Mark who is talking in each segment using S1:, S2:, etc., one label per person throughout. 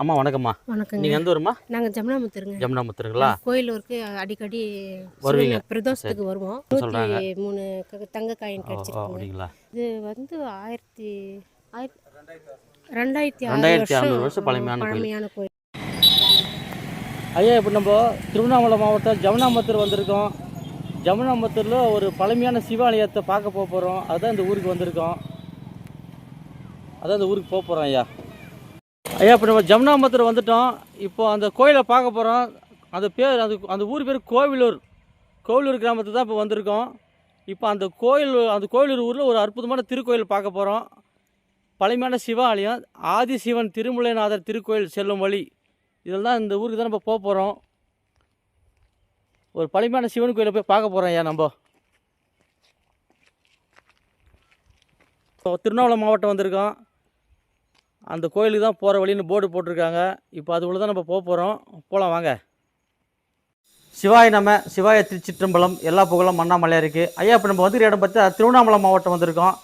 S1: அம்மா வணக்கம்மா.
S2: வணக்கங்க.
S1: நீங்கள் எந்த ஊருமா
S2: நாங்கள் ஜமுனாமுத்தருங்க.
S1: ஜமுனாமுத்தருங்களா?
S2: கோயிலூருக்கு அடிக்கடி
S1: வருவீங்க.
S2: பிரதோஷத்துக்கு வருவோம். நூற்றி மூணு தங்க காயின்
S1: ஓ, ஓ,
S2: கிடச்சிருக்குங்க.
S1: அப்படிங்களா?
S2: இது வந்து ஆயிரத்தி ஆயிரத்தி ரெண்டாயிரத்தி
S1: ரெண்டாயிரத்தி அறநூறு
S2: வருஷம்
S1: பழமையான.
S2: பழமையான கோயில்.
S1: ஐயா இப்போ நம்ம திருவண்ணாமலை மாவட்டம் ஜமுனாமத்தூர் வந்திருக்கோம். ஜமுனாமத்தூரில் ஒரு பழமையான சிவாலயத்தை பார்க்க போக போகிறோம் அதுதான் இந்த ஊருக்கு வந்திருக்கோம். அதான் இந்த ஊருக்கு போக போகிறோம் ஐயா. ஐயா இப்போ நம்ம ஜமுனாமத்தில் வந்துட்டோம். இப்போ அந்த கோயிலை பார்க்க போகிறோம் அந்த பேர் அது அந்த ஊர் பேர் கோவிலூர். கோவிலூர் கிராமத்துக்கு தான் இப்போ வந்திருக்கோம். இப்போ அந்த கோயில் அந்த கோவிலூர் ஊரில் ஒரு அற்புதமான திருக்கோயில் பார்க்க போகிறோம் பழமையான சிவாலயம் ஆதிசிவன் திருமலைநாதர் திருக்கோயில் செல்லும் வழி. இதில் தான் இந்த ஊருக்கு தான் நம்ம போக போகிறோம் ஒரு பழமையான சிவன் கோயிலை போய் பார்க்க போகிறோம் ஐயா நம்ம. இப்போ திருவண்ணாமலை மாவட்டம் வந்திருக்கோம். அந்த கோயிலுக்கு தான் போகிற வழின்னு போர்டு போட்டிருக்காங்க. இப்போ அதுக்குள்ளே தான் நம்ம போக போகிறோம் போகலாம் வாங்க. சிவாய நம சிவாய திருச்சிற்றம்பலம் எல்லா புகழும் அண்ணாமலையாக இருக்குது ஐயா இப்போ நம்ம வந்துருக்க இடம் பார்த்தா திருவண்ணாமலை மாவட்டம் வந்திருக்கோம்.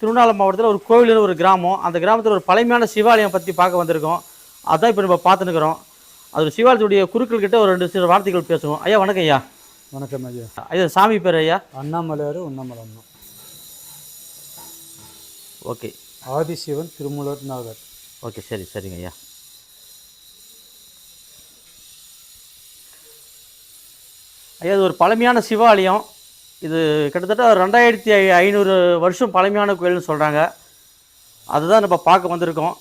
S1: திருவண்ணாமலை மாவட்டத்தில் ஒரு கோவில்னு ஒரு கிராமம். அந்த கிராமத்தில் ஒரு பழமையான சிவாலயம் பற்றி பார்க்க வந்திருக்கோம். அதான் இப்போ நம்ம பார்த்துன்னுக்குறோம். அது ஒரு சிவாலயத்துடைய குருக்கள் கிட்ட ஒரு ரெண்டு சில வார்த்தைகள் பேசுவோம். ஐயா வணக்கம் ஐயா.
S3: வணக்கம் ஐயா.
S1: ஐயா சாமி பேர் ஐயா?
S3: அண்ணாமலையார் உண்ணாமலம்
S1: ஓகே.
S3: ஆதிசிவன் திருமூலர் நாகர்.
S1: ஓகே சரி சரிங்க ஐயா. ஐயா இது ஒரு பழமையான சிவாலயம். இது கிட்டத்தட்ட ஒரு ரெண்டாயிரத்தி ஐ- ஐநூறு வருஷம் பழமையான கோயில்னு சொல்கிறாங்க அதுதான் நம்ம பார்க்க வந்திருக்கோம்.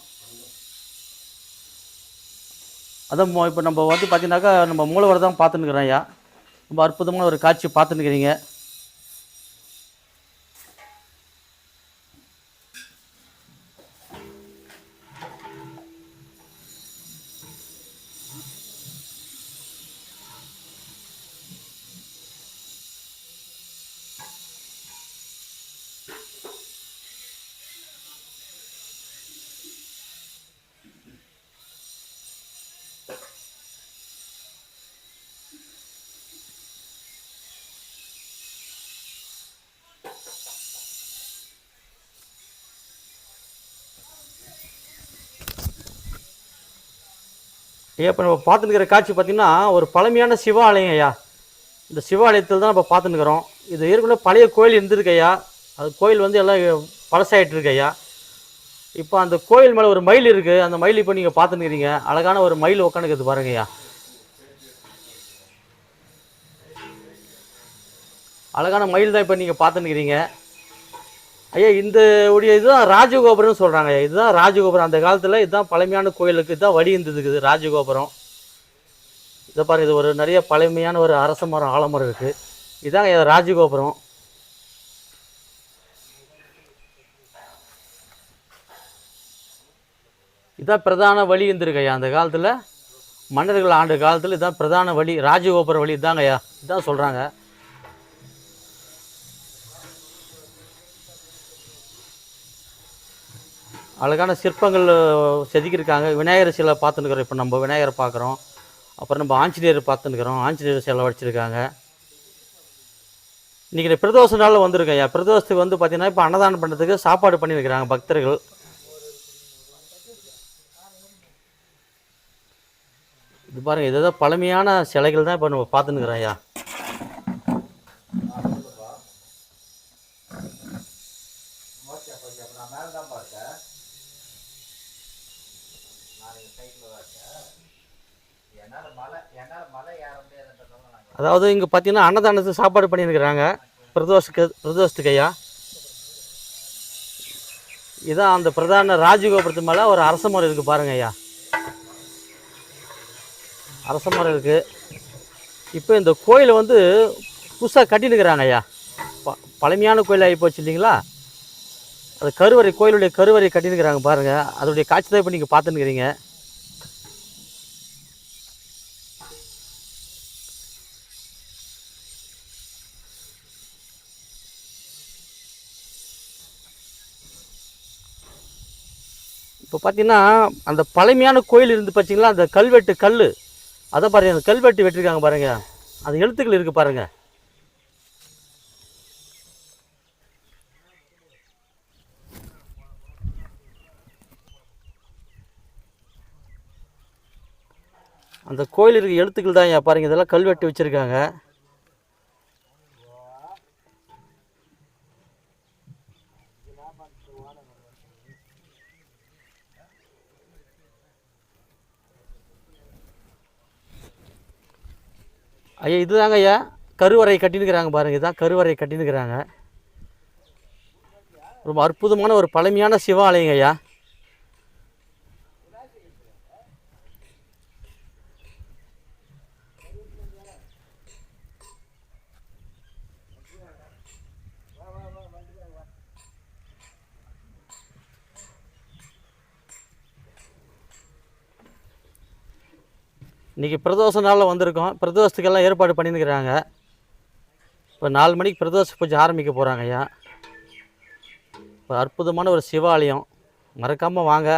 S1: அதான் இப்போ நம்ம வந்து பார்த்தீங்கன்னாக்கா நம்ம மூலவரை தான் பார்த்துன்னுக்குறோம் ஐயா. ரொம்ப அற்புதமான ஒரு காட்சி பார்த்துன்னுக்குறீங்க. ஐயா இப்போ நம்ம பார்த்துருக்கிற காட்சி பார்த்திங்கன்னா ஒரு பழமையான சிவாலயம் ஐயா. இந்த சிவாலயத்தில் தான் நம்ம பார்த்துருக்குறோம் இது ஏற்கனவே பழைய கோயில் இருந்திருக்கு ஐயா. அது கோயில் வந்து எல்லாம் பழசாயிட்டு இருக்கு ஐயா. இப்போ அந்த கோயில் மேலே ஒரு மயில் இருக்குது அந்த மயில் இப்போ நீங்கள் பார்த்துருக்கிறீங்க அழகான ஒரு மயில் உட்காந்துக்கிறது பாருங்க ஐயா. அழகான மயில் தான் இப்போ நீங்கள் பார்த்துன்னுக்கிறீங்க. ஐயா இந்த உடைய இதுதான் ராஜகோபுரம்னு சொல்கிறாங்க ஐயா. இதுதான் ராஜகோபுரம். அந்த காலத்தில் இதுதான் பழமையான கோயிலுக்கு இதுதான் வழி இருந்ததுக்குது ராஜகோபுரம். இதை பாருங்க இது ஒரு நிறைய பழமையான ஒரு அரச மரம் ஆலமரம் இருக்குது இதாங்க ஐயா ராஜகோபுரம். இதான் பிரதான வழி இருந்திருக்கு ஐயா. அந்த காலத்தில் மன்னர்கள் ஆண்டு காலத்தில் இதான் பிரதான வழி ராஜகோபுர வழி இதாங்க ஐயா. இதான் சொல்கிறாங்க அழகான சிற்பங்கள் செதுக்கியிருக்காங்க. விநாயகர் சிலை பார்த்துன்னுக்குறோம். இப்போ நம்ம விநாயகரை பார்க்குறோம். அப்புறம் நம்ம ஆஞ்சநேயர் பார்த்துன்னுக்குறோம். ஆஞ்சநேயர் சிலை வடிச்சிருக்காங்க. இன்றைக்கி பிரதோஷ நாளில் வந்திருக்கேன் ஐயா பிரதோஷத்துக்கு வந்து பார்த்திங்கன்னா இப்போ அன்னதானம் பண்ணுறதுக்கு சாப்பாடு பண்ணியிருக்கிறாங்க பக்தர்கள். இது பாருங்கள் இதுதான் பழமையான சிலைகள் தான் இப்போ நம்ம பார்த்துன்னுக்குறோம் ஐயா. அதாவது இங்கே பார்த்தீங்கன்னா அன்னதானத்துக்கு சாப்பாடு பண்ணியிருக்கிறாங்க. பிரதோஷத்துக்கு பிரதோஷத்துக்கு ஐயா. இதான் அந்த பிரதான ராஜகோபுரத்து மேலே ஒரு அரச மரம் இருக்குது பாருங்க ஐயா. அரச மரம் இருக்குது இப்போ இந்த கோயிலை வந்து புதுசாக கட்டினுக்கிறாங்க ஐயா. ப பழமையான கோயில் ஆகி போச்சு இல்லைங்களா? அந்த கருவறை கோயிலுடைய கருவறை கட்டியிருக்கிறாங்க பாருங்கள் அதோடைய காட்சி தான் இப்போ நீங்கள் பார்த்துன்னுக்கிறீங்க. இப்போ பார்த்தீங்கன்னா அந்த பழமையான கோயில் இருந்து பார்த்தீங்களா அந்த கல்வெட்டு கல் அதை பாருங்கள் அந்த கல்வெட்டு வெட்டிருக்காங்க பாருங்கள் அந்த எழுத்துக்கள் இருக்குது பாருங்கள் அந்த கோயில் இருக்க எழுத்துக்கள் தான் ஐயா பாருங்க. இதெல்லாம் கல்வெட்டு வச்சுருக்காங்க. ஐயா இதுதாங்க ஐயா. கருவறை கட்டினுக்கிறாங்க பாருங்க. இதுதான் கருவறை கட்டினுக்கிறாங்க ரொம்ப அற்புதமான ஒரு பழமையான சிவாலயங்க ஐயா. இன்றைக்கி பிரதோஷ நாளில் வந்திருக்கோம். பிரதோஷத்துக்கெல்லாம் ஏற்பாடு பண்ணியிருக்கிறாங்க. இப்போ நாலு மணிக்கு பிரதோஷ பூஜை ஆரம்பிக்க போகிறாங்க ஐயா. ஒரு அற்புதமான ஒரு சிவாலயம். மறக்காமல் வாங்க.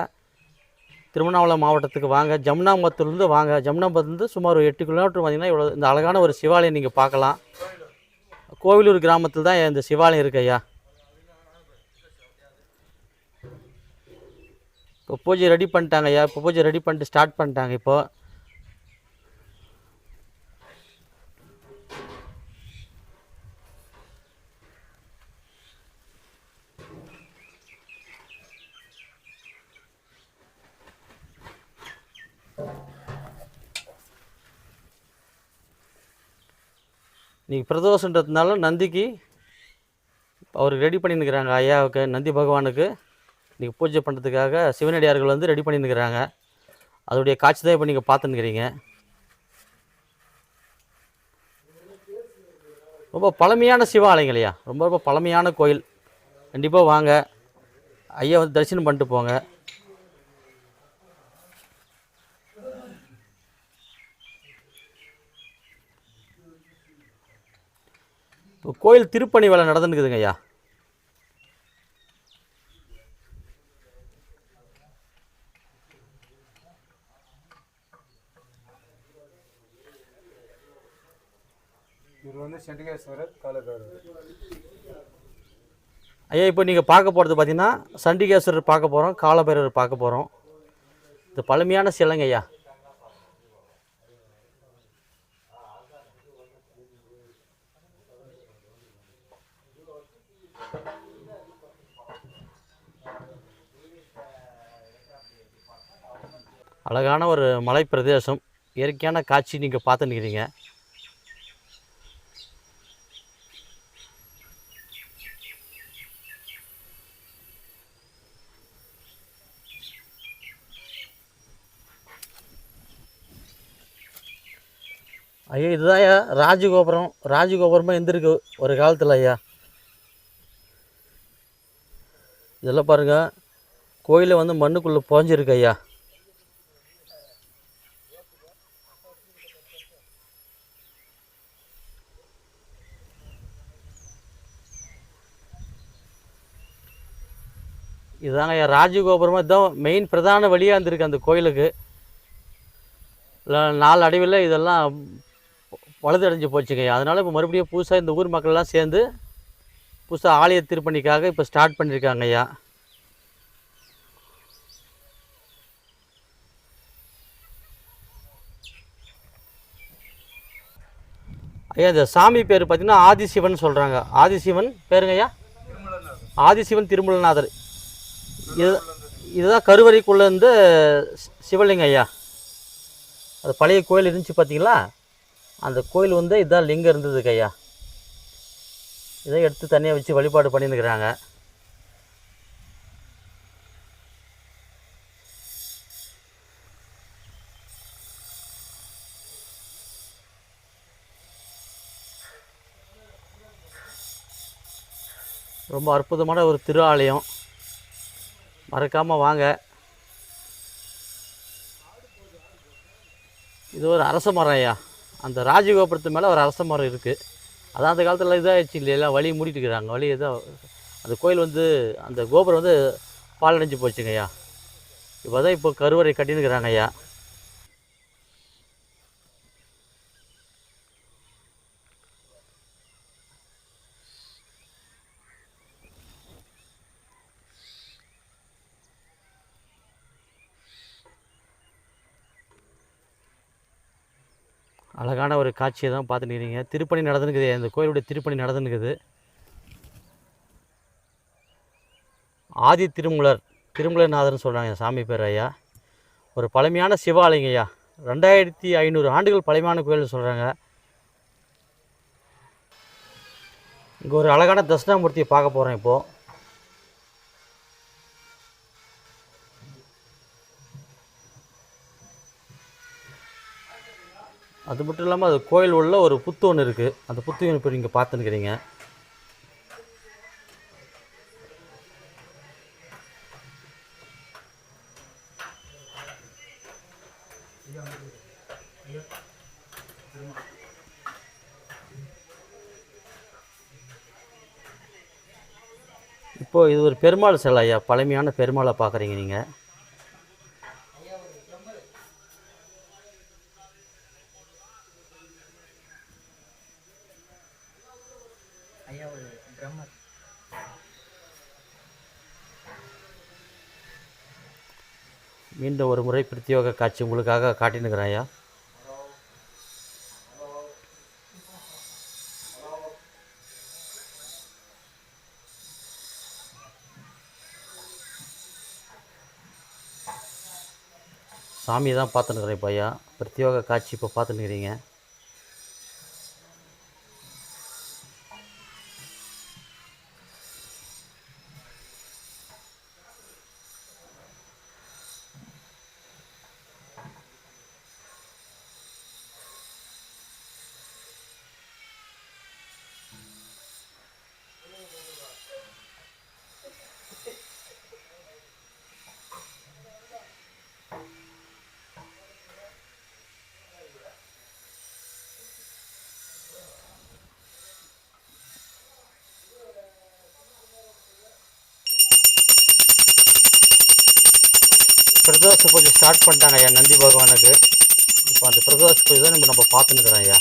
S1: திருவண்ணாமலை மாவட்டத்துக்கு வாங்க. ஜமுனாம்பத்தூர்லேருந்து வாங்க. ஜமுனாம்பத்துலேருந்து சுமார் ஒரு எட்டு கிலோமீட்டர் வந்தீங்கன்னா இவ்வளோ இந்த அழகான ஒரு சிவாலயம் நீங்கள் பார்க்கலாம். கோவிலூர் கிராமத்தில் தான் இந்த சிவாலயம் இருக்கு ஐயா. இப்போ பூஜை ரெடி பண்ணிட்டாங்க ஐயா. இப்போ பூஜை ரெடி பண்ணிட்டு ஸ்டார்ட் பண்ணிட்டாங்க இப்போ. இன்றைக்கி பிரதோஷன்றதுனால நந்திக்கு அவர் ரெடி பண்ணியிருக்கிறாங்க ஐயாவுக்கு நந்தி பகவானுக்கு. இன்றைக்கி பூஜை பண்ணுறதுக்காக சிவனடியார்கள் வந்து ரெடி பண்ணின்னுக்கிறாங்க. அதோடைய காட்சி தான் இப்போ நீங்கள் பார்த்துன்னுக்கிறீங்க. ரொம்ப பழமையான சிவாலயங்கள் ஐயா. ரொம்ப ரொம்ப பழமையான கோயில். கண்டிப்பாக வாங்க. ஐயா வந்து தரிசனம் பண்ணிட்டு போங்க. இப்போ கோயில் திருப்பணி வேலை நடந்துருக்குதுங்க ஐயா.
S3: இவர் வந்து செண்டிகேஸ்வரர் காலக்காரர்
S1: ஐயா இப்போ நீங்கள் பார்க்க போகிறது பார்த்தீங்கன்னா சண்டிகேஸ்வரர் பார்க்க போகிறோம் காலபைரவர் பார்க்க போகிறோம் இது பழமையான சிலைங்க ஐயா. அழகான ஒரு மலை பிரதேசம் இயற்கையான காட்சி நீங்கள் பார்த்து நிற்கிறீங்க ஐயா இதுதான் ஐயா ராஜகோபுரம். ராஜகோபுரமாக இருந்திருக்கு ஒரு காலத்தில் ஐயா. இதெல்லாம் பாருங்க. கோயிலை வந்து மண்ணுக்குள்ளே புகஞ்சிருக்கு ஐயா. இதுதாங்க ஐயா ராஜகோபுரமாக இதுதான் மெயின் பிரதான வழியாக இருந்திருக்கு அந்த கோயிலுக்கு. நாலு அடைவில் இதெல்லாம் வலதடைஞ்சு போச்சுங்க அதனால் இப்போ மறுபடியும் புதுசாக இந்த ஊர் மக்கள்லாம் சேர்ந்து புதுசாக ஆலய திருப்பணிக்காக இப்போ ஸ்டார்ட் பண்ணியிருக்காங்க ஐயா. ஐயா இந்த சாமி பேர் பார்த்திங்கன்னா ஆதிசிவன் சொல்கிறாங்க ஆதிசிவன் பேருங்க ஐயா? ஆதிசிவன் திருமலநாதர். இது இதுதான் கருவறைக்குள்ளே இருந்து சிவலிங்கம் ஐயா. அது பழைய கோயில் இருந்துச்சு பார்த்தீங்களா? அந்த கோயில் வந்து இதான் லிங்கம் இருந்ததுக்கு ஐயா இதை எடுத்து தனியாக வச்சு வழிபாடு பண்ணியிருக்கிறாங்க ரொம்ப அற்புதமான ஒரு திரு ஆலயம் மறக்காமல் வாங்க. இது ஒரு அரச மரம் ஐயா. அந்த ராஜகோபுரத்து மேலே ஒரு அரச மரம் இருக்குது அதான் அந்த காலத்தில் இதாகிடுச்சு இல்லையா? வழி மூடிட்டு இருக்கிறாங்க. வழி ஏதோ அந்த கோயில் வந்து அந்த கோபுரம் வந்து பாலடைஞ்சு போச்சுங்க ஐயா. இப்போ தான் இப்போ கருவறை கட்டினுக்கிறாங்க ஐயா. அழகான ஒரு காட்சியை தான் பார்த்துட்டு இருக்கீங்க திருப்பணி நடந்துருக்குது இந்த கோயிலுடைய திருப்பணி நடந்துருக்குது ஆதி திருமுலர் திருமுலநாதர்னு சொல்கிறாங்க சாமி பேர் ஐயா. ஒரு பழமையான சிவாலயங்க ஐயா. ரெண்டாயிரத்தி ஐநூறு ஆண்டுகள் பழமையான கோயில்னு சொல்கிறாங்க இங்கே ஒரு அழகான தட்சிணாமூர்த்தியை பார்க்க போகிறோம் இப்போது அது மட்டும் இல்லாமல் அது கோயில் உள்ள ஒரு புத்து ஒன்று இருக்குது அந்த புத்து இப்போ நீங்கள் பார்த்துன்னுக்கிறீங்க. இப்போது இது ஒரு பெருமாள் சிலை ஐயா. பழமையான பெருமாளை பார்க்குறீங்க நீங்கள் மீண்டும் பிரத்யோக காட்சி உங்களுக்காக காட்டினுக்கிறேன் ஐயா. சாமி தான் பார்த்துன்னுக்குறேன் இப்போ ஐயா. பிரத்யோக காட்சி இப்போ பார்த்துன்னுக்கிறீங்க. பிரதோஷ பூஜை ஸ்டார்ட் பண்ணிட்டாங்க ஐயா நந்தி பகவானுக்கு இப்போ அந்த பிரதோஷ பூஜை தான் நம்ம நம்ம பார்த்துன்னுக்குறோம் ஐயா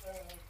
S1: Thank you.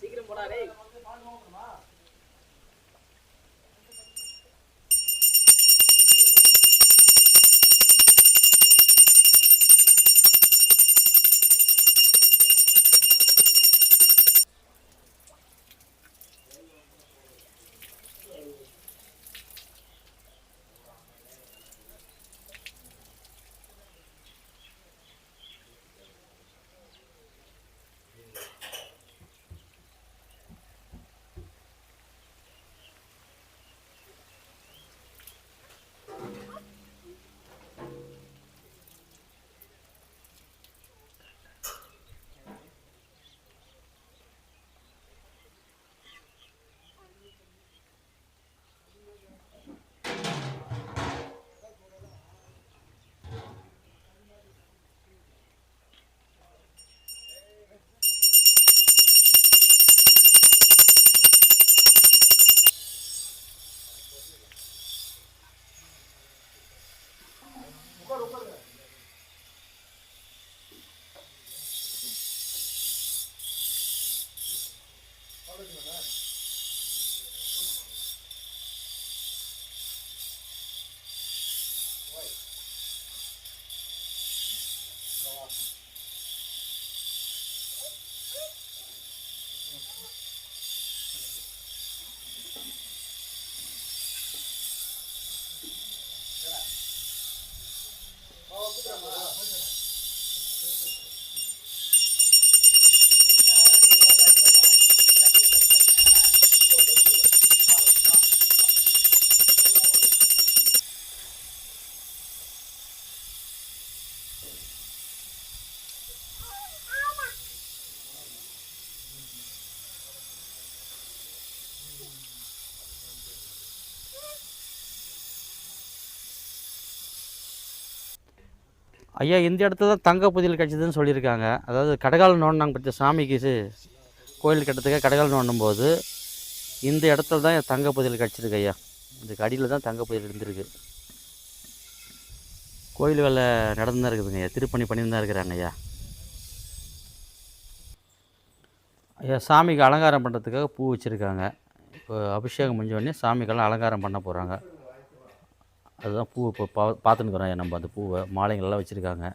S1: சீக்கிரம் போடா ஐயா இந்த இடத்துல தான் தங்க புதியல் கிடச்சிதுன்னு சொல்லியிருக்காங்க. அதாவது கடகால் நோண்டினாங்க பற்றி சாமிக்கு கோயில் கட்டத்துக்கு கடகால் நோண்டும் போது இந்த இடத்துல தான் தங்க புதியல் கிடச்சிருக்கு ஐயா. இந்த அடியில் தான் தங்க புதியல் இருந்திருக்கு. கோயில் வேலை நடந்து தான் இருக்குதுங்க ஐயா. திருப்பணி பண்ணி தான் இருக்கிறாங்க ஐயா. ஐயா சாமிக்கு அலங்காரம் பண்ணுறதுக்காக பூ வச்சுருக்காங்க. இப்போ அபிஷேகம் முடிஞ்ச உடனே சாமிக்கெல்லாம் அலங்காரம் பண்ண போகிறாங்க அதுதான் பூ இப்போ பா பார்த்துன்னு நம்ம அந்த பூவை. மாலைங்கள்லாம் வச்சுருக்காங்க.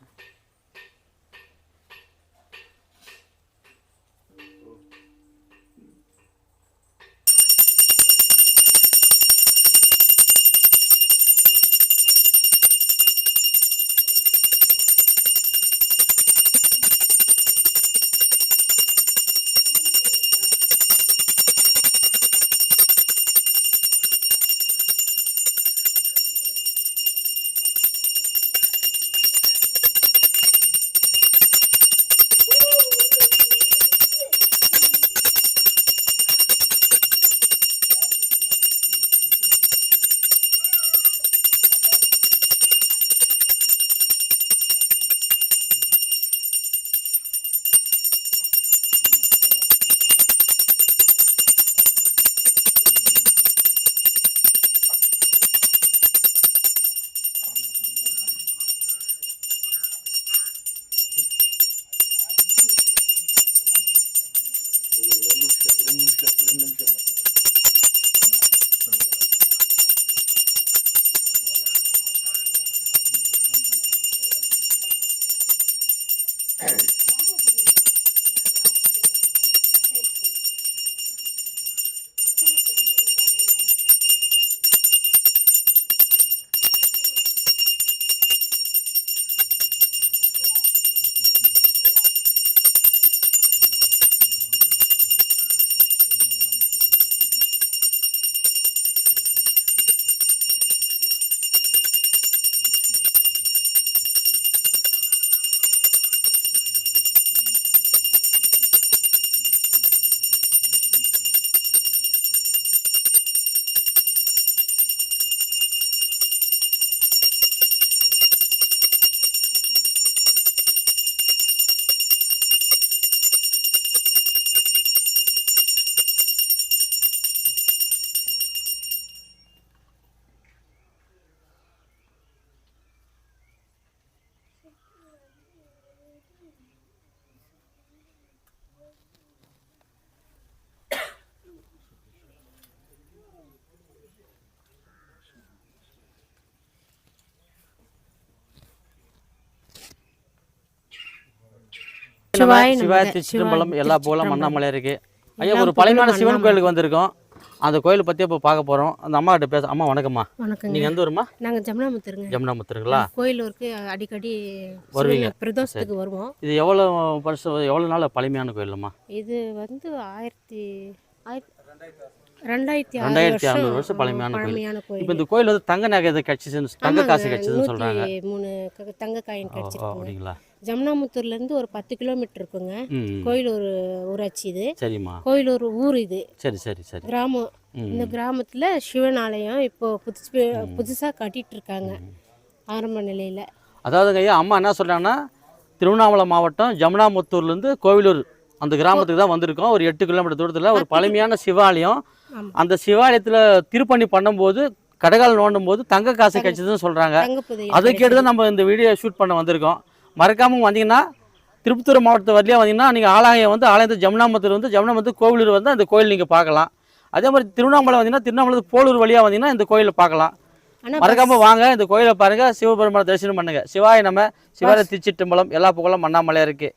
S2: சிவாய
S1: திருச்சிற்றம்பலம் எல்லா போலாம். மண்ணாமலை இருக்கு ஐயா ஒரு பழமையான சிவன்
S2: அண்ணாமலை.
S1: கோயிலுக்கு வந்திருக்கோம். அந்த கோயிலை பற்றி இப்போ பார்க்க போகிறோம் அந்த அம்மா கிட்ட பேச அம்மா வணக்கம்மா.
S2: வணக்கங்க.
S1: நீங்கள் எந்த ஊருமா
S2: நாங்கள் ஜமுனாமுத்தருங்க.
S1: ஜமுனாமுத்தருங்களா?
S2: கோயிலூருக்கு அடிக்கடி
S1: வருவீங்க.
S2: பிரதோஷத்துக்கு வருவோம்.
S1: இது எவ்வளோ வருஷம் எவ்வளோ நாள் பழமையான கோயிலுமா
S2: இது வந்து ஆயிரத்தி ஆயிரத்தி ரெண்டாயிரத்தி
S1: ரெண்டாயிரத்தி
S2: வருஷம்
S1: அறநூறு வருஷம் பழமையான கோயில். இப்போ இந்த கோயில் வந்து தங்க நகை எது கிடச்சிச்சுன்னு தங்க காசு கிடச்சிதுன்னு சொல்கிறாங்க
S2: நூற்றி மூணு க- தங்க காயின் கிடச்சிருக்குங்க
S1: அப்படிங்களா?
S2: ஜமுனாமுத்தூர்ல இருந்து ஒரு பத்து கிலோமீட்டர் இருக்குங்க.
S1: ம்
S2: கோயில் ஒரு ஊராட்சி இது.
S1: சரிம்மா.
S2: கோயில் ஒரு ஊர் இது.
S1: சரி சரி சரி.
S2: கிராமம். இந்த கிராமத்துல சிவன் ஆலயம் இப்போ புதுசு புதுசா கட்டிட்டு இருக்காங்க. ஆரம்ப நிலையில.
S1: அதாவதுங்க ஐயா அம்மா என்ன சொல்கிறாங்கன்னா திருவண்ணாமலை மாவட்டம் ஜமுனாமுத்தூர்லேருந்து கோவிலூர் அந்த கிராமத்துக்கு தான் வந்திருக்கோம். ஒரு எட்டு கிலோமீட்டர் தூரத்தில் ஒரு பழமையான சிவாலயம். அந்த சிவாலயத்தில் திருப்பணி பண்ணும்போது கடகால் நோண்டும் போது தங்க காசு கிடைச்சதுன்னு சொல்கிறாங்க அதை கேட்டு தான் நம்ம இந்த வீடியோ ஷூட் பண்ண வந்திருக்கோம். மறக்காமல் வந்தீங்கன்னா திருப்பத்தூர் மாவட்டத்து வரலையே வந்தீங்கன்னா நீங்கள் ஆலயம் வந்து ஆலயத்து ஜமுனாமத்தூர் வந்து ஜமுனாமத்தூர் கோவிலூர் வந்து அந்த கோயில் நீங்கள் பார்க்கலாம். அதே மாதிரி திருவண்ணாமலை வந்தீங்கன்னா திருவண்ணாமலை போலூர் வழியாக வந்தீங்கன்னா இந்த கோயிலை பார்க்கலாம். மறக்காம வாங்க இந்த கோயிலை பாருங்க சிவபெருமான தரிசனம் பண்ணுங்க. சிவாய நம்ம சிவாய திருச்சிட்டம்பலம் எல்லா புகழும் மண்ணாமலையா இருக்கு